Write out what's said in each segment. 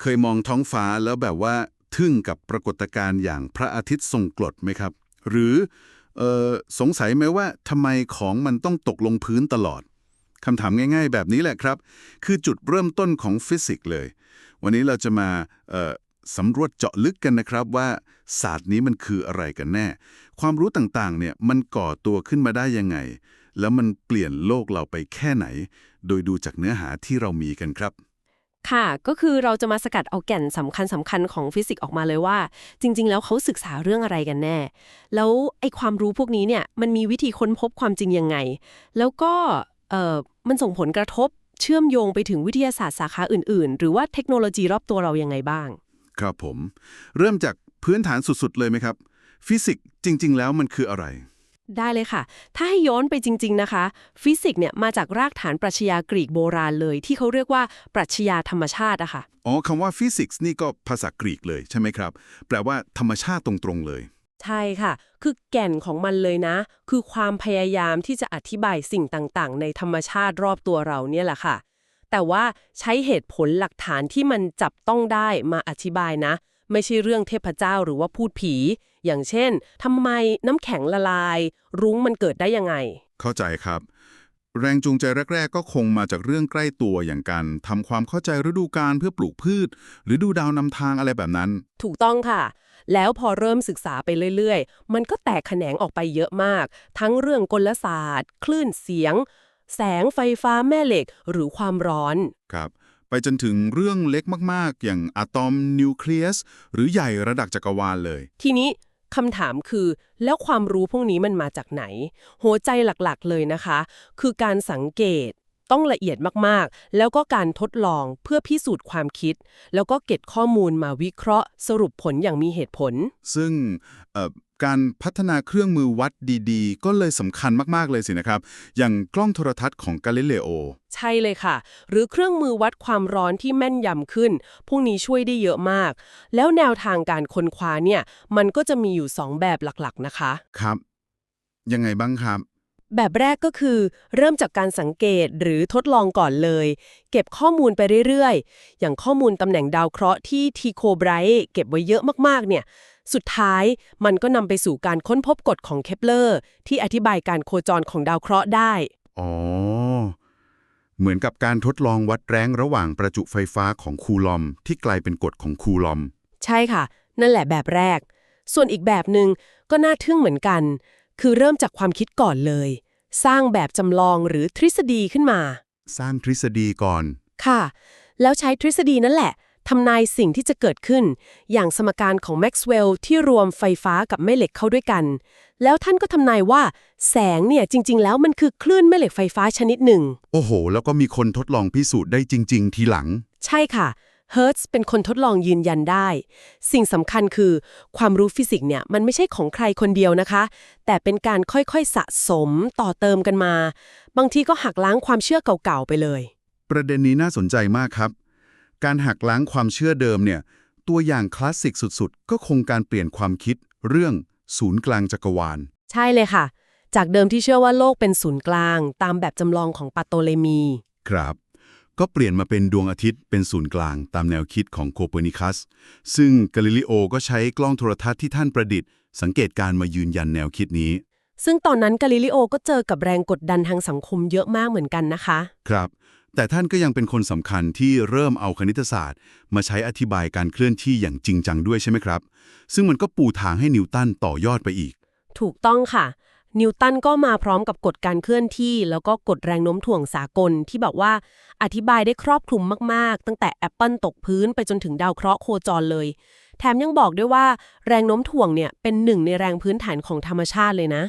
เคยมองท้องฟ้าแล้วแบบว่าทึ่งกับปรากฏการณ์อย่างพระอาทิตย์ทรงกรดไหมครับ หรือออสงสัยไหมว่าทำไมของมันต้องตกลงพื้นตลอดคำถามง่ายๆ แบบนี้แหละครับ คือจุดเริ่มต้นของฟิสิกส์เลย วันนี้เราจะมาสำรวจเจาะลึกกันนะครับว่าศาสตร์นี้มันคืออะไรกันแน่ ความรู้ต่างๆเนี่ยมันก่อตัวขึ้นมาได้ยังไง แล้วมันเปลี่ยนโลกเราไปแค่ไหน โดยดูจากเนื้อหาที่เรามีกันครับ ค่ะ ก็คือเราจะมาสกัดเอาแก่นสำคัญสำคัญของฟิสิกส์ออกมาเลยว่า จริง ๆ แล้วเขาศึกษาเรื่องอะไรกันแน่ แล้วไอ้ความรู้พวกนี้เนี่ยมันมีวิธีค้นพบความจริงยังไง แล้วก็เออมันส่งผลกระทบเชื่อมโยงไปถึงวิทยาศาสตร์สาขาอื่น ๆ หรือว่าเทคโนโลยีรอบตัวเรายังไงบ้าง ครับผม เริ่มจากพื้นฐานสุด ๆ เลยไหมครับ ฟิสิกส์จริง ๆ แล้วมันคืออะไร ได้เลยค่ะ ถ้าให้ย้อนไปจริง ๆนะคะ ฟิสิกส์เนี่ยมาจากรากฐานปรัชญากรีกโบราณเลย ที่เขาเรียกว่าปรัชญาธรรมชาติอะค่ะ อ๋อคำว่าฟิสิกส์นี่ก็ภาษากรีกเลยใช่ไหมครับ แปลว่าธรรมชาติตรงๆเลย ใช่ค่ะ คือแก่นของมันเลยนะ คือความพยายามที่จะอธิบายสิ่งต่างๆ ในธรรมชาติรอบตัวเราเนี่ยแหละค่ะ แต่ว่าใช้เหตุผลหลักฐานที่มันจับต้องได้มาอธิบายนะ ไม่ใช่เรื่องเทพเจ้าหรือว่าพูดผี อย่างเช่นทำไมน้ำแข็งละลาย รุ้งมันเกิดได้ยังไง เข้าใจครับ แรงจูงใจแรก ๆ ก็คงมาจากเรื่องใกล้ตัวอย่างการทำความเข้าใจฤดูกาลเพื่อปลูกพืช หรือดูดาวนำทางอะไรแบบนั้น ถูกต้องค่ะแล้วพอเริ่มศึกษาไปเรื่อยๆ มันก็แตกแขนงออกไปเยอะมาก ทั้งเรื่องกลศาสตร์ คลื่นเสียง แสงไฟฟ้าแม่เหล็ก หรือความร้อน ครับ ไปจนถึงเรื่องเล็กมากๆ อย่างอะตอมนิวเคลียส หรือใหญ่ระดับจักรวาลเลย ทีนี้คำถามคือ แล้วความรู้พวกนี้มันมาจากไหน หัวใจหลักๆเลยนะคะ คือการสังเกตต้องละเอียดมากๆ แล้วก็การทดลองเพื่อพิสูจน์ความคิด แล้วก็เก็บข้อมูลมาวิเคราะห์ สรุปผลอย่างมีเหตุผล ซึ่งเอ่อ การพัฒนาเครื่องมือวัดดีๆ ก็เลยสำคัญมากๆเลยสินะครับ อย่างกล้องโทรทัศน์ของกาลิเลโอ ใช่เลยค่ะ หรือเครื่องมือวัดความร้อนที่แม่นยำขึ้น พวกนี้ช่วยได้เยอะมาก แล้วแนวทางการค้นคว้าเนี่ย มันก็จะมีอยู่ 2 แบบหลักๆนะคะ ครับ ยังไงบ้างครับแบบแรกก็คือ เริ่มจากการสังเกตหรือทดลองก่อนเลย เก็บข้อมูลไปเรื่อย ๆ อย่างข้อมูลตำแหน่งดาวเคราะห์ที่ทีโคไบรท์เก็บไว้เยอะมาก ๆ เนี่ย สุดท้ายมันก็นำไปสู่การค้นพบกฎของเคปเลอร์ ที่อธิบายการโคจรของดาวเคราะห์ได้ อ๋อ เหมือนกับการทดลองวัดแรงระหว่างประจุไฟฟ้าของคูลอม ที่กลายเป็นกฎของคูลอม ใช่ค่ะ นั่นแหละแบบแรก ส่วนอีกแบบหนึ่งก็น่าทึ่งเหมือนกัน คือเริ่มจากความคิดก่อนเลย สร้างแบบจำลองหรือทฤษฎีขึ้นมา สร้างทฤษฎีก่อน ค่ะ แล้วใช้ทฤษฎีนั่นแหละ ทำนายสิ่งที่จะเกิดขึ้น อย่างสมการของแม็กซ์เวลล์ที่รวมไฟฟ้ากับแม่เหล็กเข้าด้วยกัน แล้วท่านก็ทำนายว่าแสงเนี่ยจริง ๆ แล้วมันคือคลื่นแม่เหล็กไฟฟ้าชนิดหนึ่ง โอ้โห แล้วก็มีคนทดลองพิสูจน์ได้จริง ๆ ทีหลัง ใช่ค่ะเฮิร์ตซ์เป็นคนทดลองยืนยันได้ สิ่งสำคัญคือ ความรู้ฟิสิกส์เนี่ยมันไม่ใช่ของใครคนเดียวนะคะ แต่เป็นการค่อยๆสะสมต่อเติมกันมา บางทีก็หักล้างความเชื่อเก่าๆไปเลย ประเด็นนี้น่าสนใจมากครับ การหักล้างความเชื่อเดิมเนี่ย ตัวอย่างคลาสสิกสุดๆ ก็คงการเปลี่ยนความคิดเรื่องศูนย์กลางจักรวาล ใช่เลยค่ะ จากเดิมที่เชื่อว่าโลกเป็นศูนย์กลาง ตามแบบจำลองของปาโตเลมี ครับ ก็เปลี่ยนมาเป็นดวงอาทิตย์เป็นศูนย์กลาง ตามแนวคิดของโคเปอร์นิคัส ซึ่งกาลิเลโอก็ใช้กล้องโทรทัศน์ที่ท่านประดิษฐ์ สังเกตการณ์มายืนยันแนวคิดนี้ ซึ่งตอนนั้นกาลิเลโอก็เจอกับแรงกดดันทางสังคมเยอะมากเหมือนกันนะคะ ครับ แต่ท่านก็ยังเป็นคนสำคัญที่เริ่มเอาคณิตศาสตร์ มาใช้อธิบายการเคลื่อนที่อย่างจริงจังด้วยใช่ไหมครับ ซึ่งมันก็ปูทางให้นิวตันต่อยอดไปอีก ถูกต้องค่ะ นิวตันก็มาพร้อมกับกฎการเคลื่อนที่ แล้วก็กฎแรงโน้มถ่วงสากลที่แบบว่าอธิบายได้ครอบคลุมมากๆ ตั้งแต่แอปเปิลตกพื้นไปจนถึงดาวเคราะห์โคจรเลย แถมยังบอกด้วยว่า แรงโน้มถ่วงเนี่ยเป็นหนึ่งในแรงพื้นฐานของธรรมชาติเลยนะ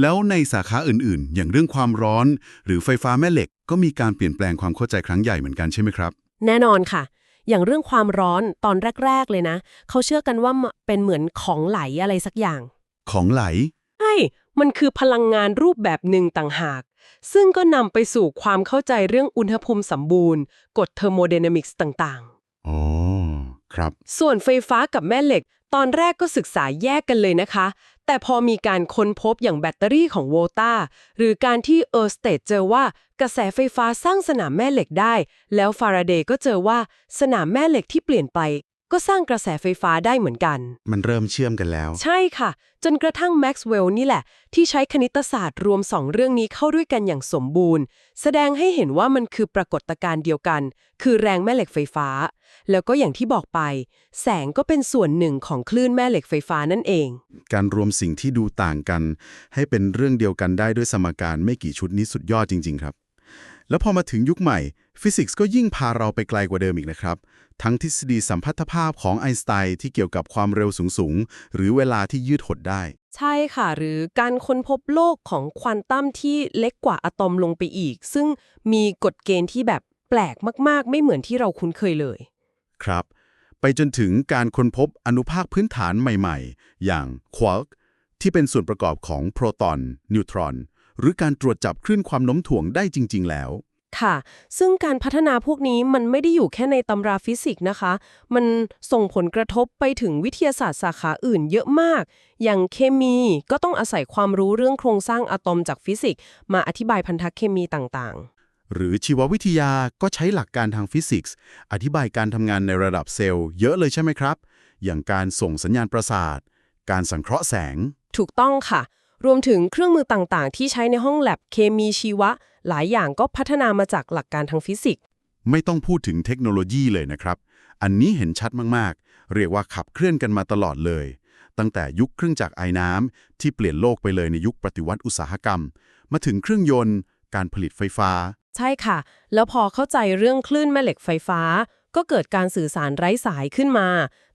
แล้วในสาขาอื่นๆ อย่างเรื่องความร้อน หรือไฟฟ้าแม่เหล็ก ก็มีการเปลี่ยนแปลงความเข้าใจครั้งใหญ่เหมือนกันใช่ไหมครับ แน่นอนค่ะ อย่างเรื่องความร้อนตอนแรก ๆ เลยนะ เขาเชื่อกันว่าเป็นเหมือนของไหลอะไรสักอย่าง ของไหล ใช่ มันคือพลังงานรูปแบบหนึ่งต่างหาก ซึ่งก็นำไปสู่ความเข้าใจเรื่องอุณหภูมิสมบูรณ์ กฎเทอร์โมไดนามิกส์ต่างอ๋อ ครับๆส่วนไฟฟ้ากับแม่เหล็ก ตอนแรกก็ศึกษาแยกกันเลยนะคะ แต่พอมีการค้นพบอย่างแบตเตอรี่ของโวลตาหรือการที่เออร์สเตดเจอว่ากระแสไฟฟ้าสร้างสนามแม่เหล็กได้ แล้วฟาราเดย์ก็เจอว่าสนามแม่เหล็กที่เปลี่ยนไป ก็สร้างกระแสไฟฟ้าได้เหมือนกัน มันเริ่มเชื่อมกันแล้ว ใช่ค่ะ จนกระทั่งแม็กซ์เวลล์นี่แหละ ที่ใช้คณิตศาสตร์รวมสองเรื่องนี้เข้าด้วยกันอย่างสมบูรณ์ แสดงให้เห็นว่ามันคือปรากฏการณ์เดียวกัน คือแรงแม่เหล็กไฟฟ้า แล้วก็อย่างที่บอกไป แสงก็เป็นส่วนหนึ่งของคลื่นแม่เหล็กไฟฟ้านั่นเอง การรวมสิ่งที่ดูต่างกัน ให้เป็นเรื่องเดียวกันได้ด้วยสมการไม่กี่ชุดนี้สุดยอดจริง ๆ ครับ แล้วพอมาถึงยุคใหม่ ฟิสิกส์ก็ยิ่งพาเราไปไกลกว่าเดิมอีกนะครับ ทั้งทฤษฎีสัมพัทธภาพของไอน์สไตน์ที่เกี่ยวกับความเร็วสูงๆหรือเวลาที่ยืดหดได้ ใช่ค่ะ หรือการค้นพบโลกของควอนตัมที่เล็กกว่าอะตอมลงไปอีก ซึ่งมีกฎเกณฑ์ที่แบบแปลกมาก ๆ ไม่เหมือนที่เราคุ้นเคยเลย ครับ ไปจนถึงการค้นพบอนุภาคพื้นฐานใหม่ๆ อย่างควอร์กที่เป็นส่วนประกอบของโปรตอน นิวตรอน หรือการตรวจจับคลื่นความโน้มถ่วงได้จริง ๆ แล้ว ค่ะ ซึ่งการพัฒนาพวกนี้มันไม่ได้อยู่แค่ในตำราฟิสิกส์นะคะ มันส่งผลกระทบไปถึงวิทยาศาสตร์สาขาอื่นเยอะมาก อย่างเคมีก็ต้องอาศัยความรู้เรื่องโครงสร้างอะตอมจากฟิสิกส์มาอธิบายพันธะเคมีต่าง หรือชีววิทยาก็ใช้หลักการทางฟิสิกส์ อธิบายการทำงานในระดับเซลล์เยอะเลยใช่ไหมครับ อย่างการส่งสัญญาณประสาท การสังเคราะห์แสงๆถูกต้องค่ะ รวมถึงเครื่องมือต่างๆ ที่ใช้ในห้องแลบเคมีชีวะ หลายอย่างก็พัฒนามาจากหลักการทางฟิสิกส์ ไม่ต้องพูดถึงเทคโนโลยีเลยนะครับ อันนี้เห็นชัดมากๆ เรียกว่าขับเคลื่อนกันมาตลอดเลย ตั้งแต่ยุคเครื่องจักรไอ้น้ำที่เปลี่ยนโลกไปเลยในยุคปฏิวัติอุตสาหกรรม มาถึงเครื่องยนต์ การผลิตไฟฟ้า ใช่ค่ะ แล้วพอเข้าใจเรื่องคลื่นแม่เหล็กไฟฟ้า ก็เกิดการสื่อสารไร้สายขึ้นมา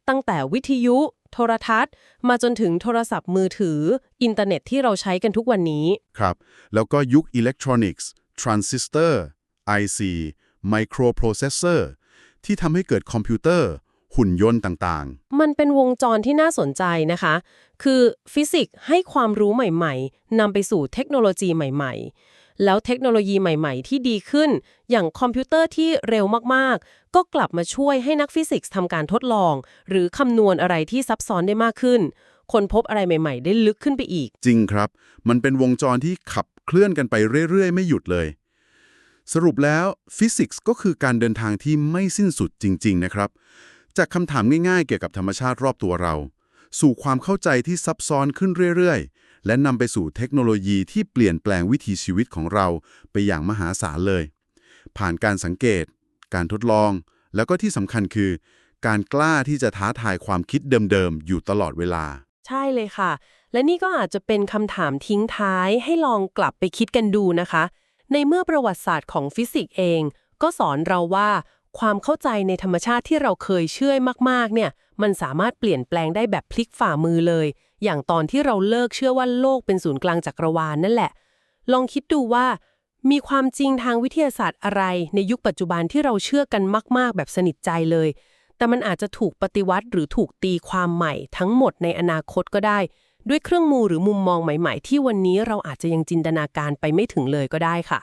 ตั้งแต่วิทยุ โทรทัศน์ มาจนถึงโทรศัพท์มือถือ อินเทอร์เน็ตที่เราใช้กันทุกวันนี้ ครับ แล้วก็ยุคอิเล็กทรอนิกส์ ทรานซิสเตอร์ IC ไมโครโปรเซสเซอร์ที่ทำให้เกิดคอมพิวเตอร์ หุ่นยนต์ต่างมันเป็นวงจรที่น่าสนใจนะคะ คือฟิสิกส์ให้ความรู้ใหม่ๆนำไปสู่เทคโนโลยีใหม่ ๆ แล้วเทคโนโลยีใหม่ๆ ที่ดีขึ้น อย่างคอมพิวเตอร์ที่เร็วมากๆ ก็กลับมาช่วยให้นักฟิสิกส์ทำการทดลอง หรือคำนวณอะไรที่ซับซ้อนได้มากขึ้น คนพบอะไรใหม่ๆ ได้ลึกขึ้นไปอีก จริงครับ มันเป็นวงจรที่ขับเคลื่อนกันไปเรื่อยๆ ไม่หยุดเลย สรุปแล้วฟิสิกส์ก็คือการเดินทางที่ไม่สิ้นสุดจริง ๆ นะครับ จากคำถามง่ายๆ เกี่ยวกับธรรมชาติรอบตัวเรา สู่ความเข้าใจที่ซับซ้อนขึ้นเรื่อยๆ และนำไปสู่เทคโนโลยีที่เปลี่ยนแปลงวิถีชีวิตของเราไปอย่างมหาศาลเลย ผ่านการสังเกต การทดลอง แล้วก็ที่สำคัญคือ การกล้าที่จะท้าทายความคิดเดิมๆ อยู่ตลอดเวลา ใช่เลยค่ะ และนี่ก็อาจจะเป็นคำถามทิ้งท้ายให้ลองกลับไปคิดกันดูนะคะ ในเมื่อประวัติศาสตร์ของฟิสิกส์เอง ก็สอนเราว่าความเข้าใจในธรรมชาติที่เราเคยเชื่อมากๆ เนี่ย มันสามารถเปลี่ยนแปลงได้แบบพลิกฝ่ามือเลย อย่างตอนที่เราเลิกเชื่อว่าโลกเป็นศูนย์กลางจักรวาลนั่นแหละ ลองคิดดูว่า มีความจริงทางวิทยาศาสตร์อะไร ในยุคปัจจุบันที่เราเชื่อกันมาก ๆ แบบสนิทใจเลย แต่มันอาจจะถูกปฏิวัติหรือถูกตีความใหม่ทั้งหมดในอนาคตก็ได้ ด้วยเครื่องมือหรือมุมมองใหม่ ๆ ที่วันนี้เราอาจจะยังจินตนาการไปไม่ถึงเลยก็ได้ค่ะ